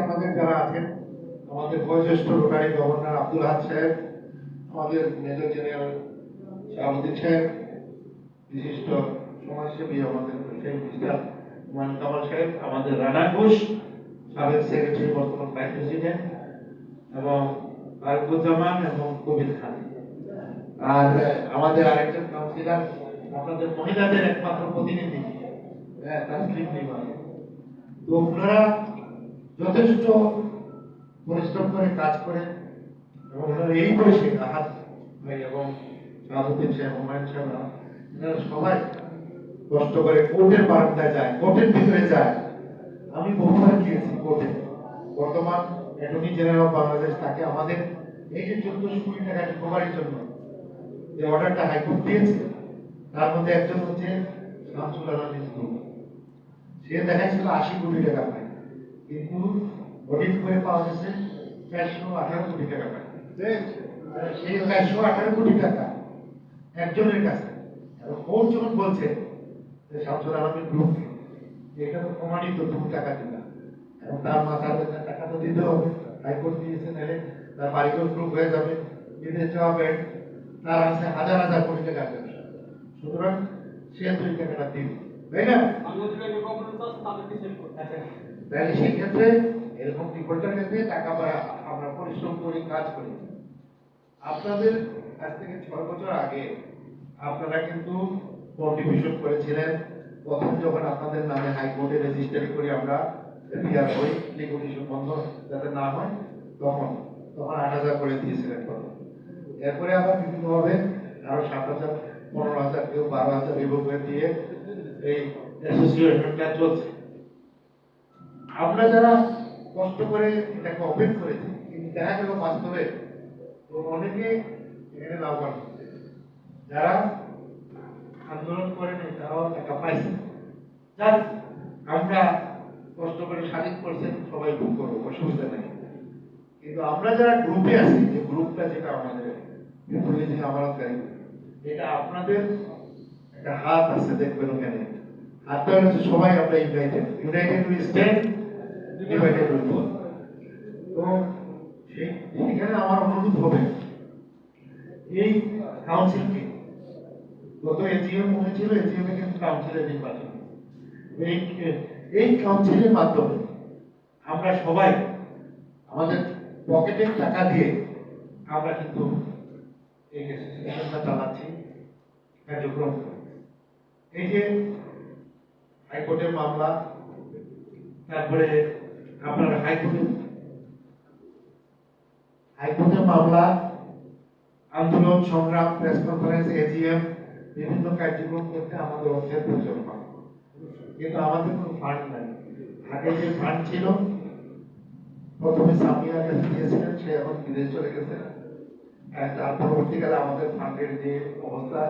আমাদের যারা আছেন আমাদের বয়োজ্যেষ্ঠ রোটারি গভর্নর আব্দুল হাদ সাহেব আমাদের মেজর জেনারেল শাহাবুদ্দিন সাহেব বিশিষ্ট সমাজসেবী আমাদের মিস্টার হুমায়ুন কামাল সাহেব আমাদের রানা ঘোষ সাবেক সেক্রেটারি বর্তমান ভাইস প্রেসিডেন্ট এবং আরকুজ্জামান এবং কবির খান। আর আমাদের আরেকজন কাউন্সিলর আপনাদের মহিলাদের একমাত্র প্রতিনিধি হ্যাঁ, তাসলিম তো ওনারা যথেষ্ট পরিশ্রম করে কাজ করে এই বয়সে আহাত ভাই এবং শাহাবুদ্দিন সাহেব, হুমায়ুন সাহেব সবাই কষ্ট করে কোর্টের বারান্দায় যায়, কোর্টের ভিতরে যায়, আমি বহুবার গিয়েছি কোর্টে। বর্তমান অ্যাটর্নি জেনারেল অফ বাংলাদেশ তাকে আমাদের এই যে চোদ্দশো কোটি টাকা রিকভারির জন্য যে অর্ডারটা হাইকোর্ট দিয়েছে, তার মধ্যে একজন হচ্ছে শামসুল আলম সে দেখাচ্ছিল আশি কোটি টাকা। কিন্তু অডিট করে পাওয়া গেছে চারশো আঠারো কোটি টাকা। সেই চারশো আঠারো কোটি টাকা একজনের কাছে। কোর্ট যখন বলছে যে শামসুল আলমের গ্রুপ এটা তো প্রমাণিত তুমি টাকা দিলা। এবং তার মাথার টাকা তো দিতে হবে হাইকোর্ট দিয়েছে নাহলে তার বাড়িঘর গ্রুপ হয়ে যাবে বিদেশ ব্যাংক তার আছে হাজার হাজার কোটি টাকার ব্যবসা সুতরাং সে দুই টাকাটা দিল। তাই না? তাহলে সেই ক্ষেত্রে এরকম রিপোর্টার কাছে টাকা পাওয়া আমরা পরিশ্রম করি, কাজ করি। আপনাদের আজ থেকে ছয় বছর আগে আপনারা কিন্তু কন্ট্রিবিউশন করেছিলেন। প্রথম যখন আপনাদের নামে হাইকোর্টে রেজিস্ট্রি করে আমরা বন্ধ যাতে না হয়, তখন তখন আট হাজার করে দিয়েছিলেন প্রথম। এরপরে আবার বিভিন্নভাবে আরও সাত হাজার, পনেরো হাজার, কেউ বারো হাজার এভাবে দিয়ে এই অ্যাসোসিয়েশনটা চলছে। আমরা যারা কষ্ট করে এটাকে ওপেন করেছি, কিন্তু দেখা গেল বাস্তবে অনেকে এখানে লাভবান হচ্ছে। যারা আন্দোলন করেনি তারাও টাকা পাইছে। যাক, আমরা কষ্ট করে স্বাধীন করছেন, সবাই ভোগ করব, অসুবিধা নেই। কিন্তু আমরা যারা গ্রুপে আছি, যে গ্রুপটা যেটা আমাদের আমানতকারী এটা আপনাদের একটা হাত আছে, দেখবেন ওখানে। হাতটা হচ্ছে সবাই আমরা ইউনাইটেড ইউনাইটেড উই স্ট্যান্ড আমার অনুরোধ হবে। এই হয়েছিল কিন্তু কাউন্সিলের এই এই মাধ্যমে আমরা সবাই আমাদের পকেটের টাকা দিয়ে আমরা কিন্তু চালাচ্ছি, কার্যক্রম। এই যে হাইকোর্টের মামলা, তারপরে আপনার হাইকোর্টের হাইকোর্টের মামলা আন্দোলন সংগ্রাম প্রেস কনফারেন্স এজিএম বিভিন্ন কার্যক্রম করতে আমাদের অর্থের প্রয়োজন হয়। কিন্তু আমাদের কোনো ফান্ড নাই। আগে যে ফান্ড ছিল প্রথমে সামিয়ার কাছে দিয়েছিলেন সে এখন বিদেশ চলে গেছে। তার পরবর্তীকালে আমাদের ফান্ডের যে অবস্থা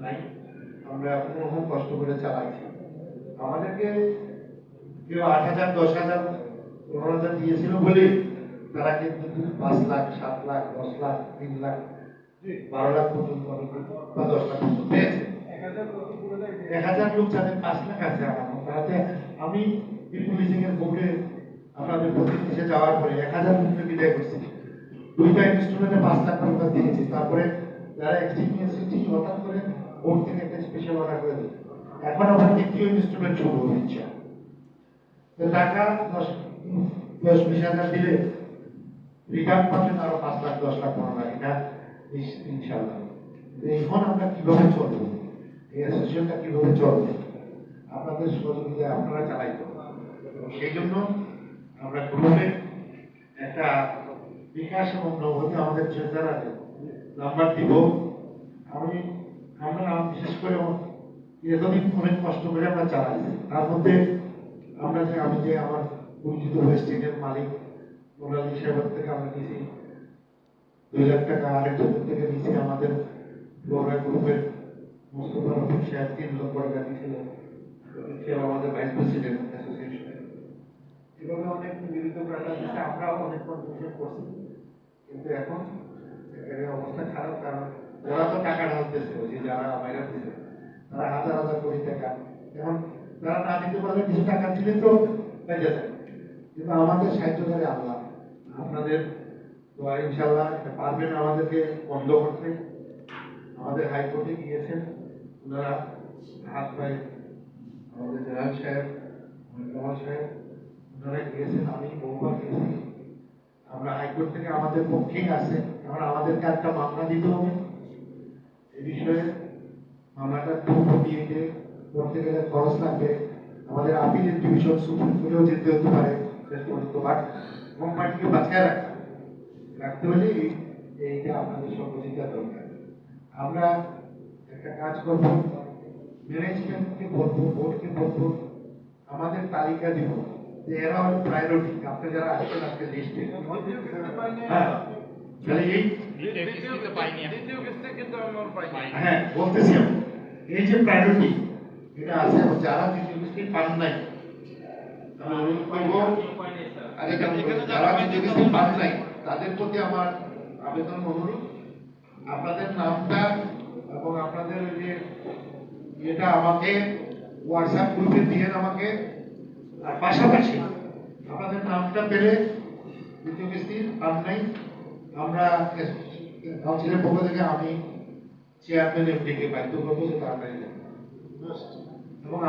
নাই আমরা বহু কষ্ট করে চালাচ্ছি। আমাদেরকে কেউ আট হাজার দশ হাজার পনেরো হাজার দিয়েছিল বলে তারা কিন্তু পাঁচ লাখ সাত লাখ দশ লাখ তিন লাখ বারো লাখ পর্যন্ত বা দশ লাখ পর্যন্ত পেয়েছে। এক হাজার লোক যাদের পাঁচ লাখ আছে আমার তাতে আমি পুলিশিং এর বোর্ডে আপনাদের যাওয়ার পরে এক হাজার লোককে বিদায় করছি। দুইটা ইনস্ট্রুমেন্টে পাঁচ লাখ টাকা দিয়েছি। তারপরে যারা এক্সটিভিএসটি হঠাৎ করে বোর্ড থেকে একটা স্পেশাল অর্ডার করে দিই এখন আবার দ্বিতীয় ইনস্ট্রুমেন্ট শুরু হচ্ছে। তো টাকা দশ দশ, বিশ হাজার দিলে রিটার্ন পাবেন আরও পাঁচ লাখ, দশ লাখ, পনেরো লাখ, এটা ইনশাল্লাহ এখন আমরা কীভাবে চলবো? এই অ্যাসোসিয়েশনটা কীভাবে চলবে? আপনাদের সহযোগিতা আপনারা চালাইতে সেই জন্য আমরা গ্রুপে একটা বিকাশ এবং নবগতি আমাদের ট্রেজারারে নাম্বার দিব, আমি, আমরা বিশেষ করে এতদিন অনেক কষ্ট করে আমরা চালাই। তার মধ্যে আমরা যে আমি যে আমার পরিচিত ওয়েস্ট ইন্ডিয়ান মালিক মোনালি সাহেবের থেকে আমরা নিয়েছি দুই লাখ টাকা আরেকজনের থেকে নিয়েছি আমাদের বড়রা গ্রুপের মোস্তফা রফিক সাহেব, তিন লক্ষ টাকা দিয়েছিলেন সে আমাদের ভাইস প্রেসিডেন্ট অ্যাসোসিয়েশনের এভাবে অনেক বিরোধী প্রাণা দিচ্ছে আমরাও অনেক কন্ট্রিবিউশন করছি। কিন্তু এখন এর অবস্থা খারাপ, কারণ ওরা তো টাকা ঢালতেছে, ওই যে যারা বাইরে দিচ্ছে তারা হাজার হাজার কোটি টাকা। এখন তারা না দিতে পারলে কিছু টাকা দিলে তো বেঁচে যায়। কিন্তু আমাদের সাহায্য করে আল্লাহ। আপনাদের তো ইনশাল্লাহ পারবেন আমাদেরকে বন্ধ করতে। আমাদের হাইকোর্টে গিয়েছেন। ওনারা হাত পায়ে আমাদের জেলাল সাহেব কামাল সাহেব, ওনারা গিয়েছেন, আমি বহুবার গিয়েছি। আমরা হাইকোর্ট থেকে আমাদের পক্ষেই আছে। এখন আমাদেরকে একটা মামলা দিতে হবে। এই বিষয়ে মামলাটা ডিএতে করতে গেলে খরচ লাগবে। আমাদের আপিলের ডিভিশন সুপ্রিম কোর্টেও যেতে হতে পারে শেষ পর্যন্ত বাট কোম্পানিকে বাঁচিয়ে রাখা। রাখতে হলে এই- এইটা আপনাদের সহযোগিতা দরকার। আমরা একটা কাজ করব ম্যানেজমেন্টকে বলব বোর্ডকে বলব আমাদের তালিকা দিব যে এরা হল প্রায়োরিটি আপনি যারা আসছেন আজকে লিস্টে হ্যাঁ। তাহলে এই হ্যাঁ বলতেছি এই যে প্রায়োরিটি এটা আছে যারা কিস্তি পান নাই। আমি করব আগে যারা কিস্তি পান নাই, তাদের প্রতি আমার আবেদন অনুরোধ আপনাদের নামটা এবং আপনাদের ওই যে এটা আমাকে হোয়াটসঅ্যাপ গ্রুপে দিয়ে আমাকে, আর পাশাপাশি আপনাদের নামটা পেলে দ্বিতীয় কিস্তি পান নাই। আমরা কাউন্সিলের পক্ষ থেকে আমি চেয়ারম্যান এমডিকে বাধ্য করব যে তাড়াতাড়ি। এবং